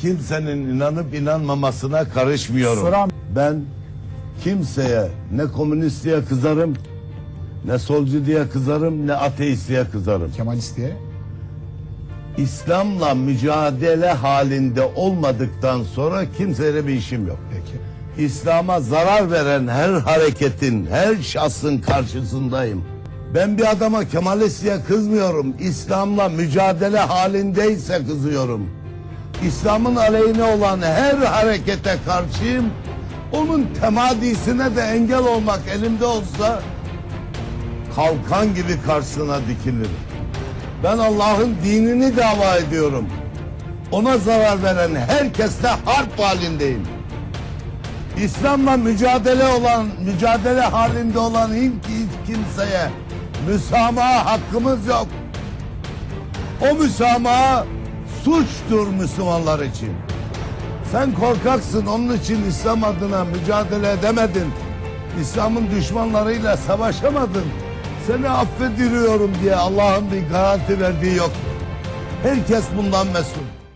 kimsenin inanıp inanmamasına karışmıyorum. Soran- Ben kimseye ne komünist diye kızarım, ne solcu diye kızarım, ne ateist diye kızarım. Kemalist diye. İslam'la mücadele halinde olmadıktan sonra kimseyle bir işim yok. Peki. İslam'a zarar veren her hareketin, her şahsın karşısındayım. Ben bir adama Kemalist diye kızmıyorum. İslam'la mücadele halindeyse kızıyorum. İslam'ın aleyhine olan her harekete karşıyım. Onun temadisine de engel olmak elimde olsa kalkan gibi karşısına dikilirim. Ben Allah'ın dinini dava ediyorum. Ona zarar veren herkesle harp halindeyim. İslam'la mücadele olan, mücadele halinde olan hiç, kimseye müsamaha hakkımız yok. O müsamaha suçtur Müslümanlar için. Sen korkaksın onun için İslam adına mücadele edemedin. İslam'ın düşmanlarıyla savaşamadın. Seni affediliyorum diye Allah'ın bir garanti verdiği yok. Herkes bundan mesul.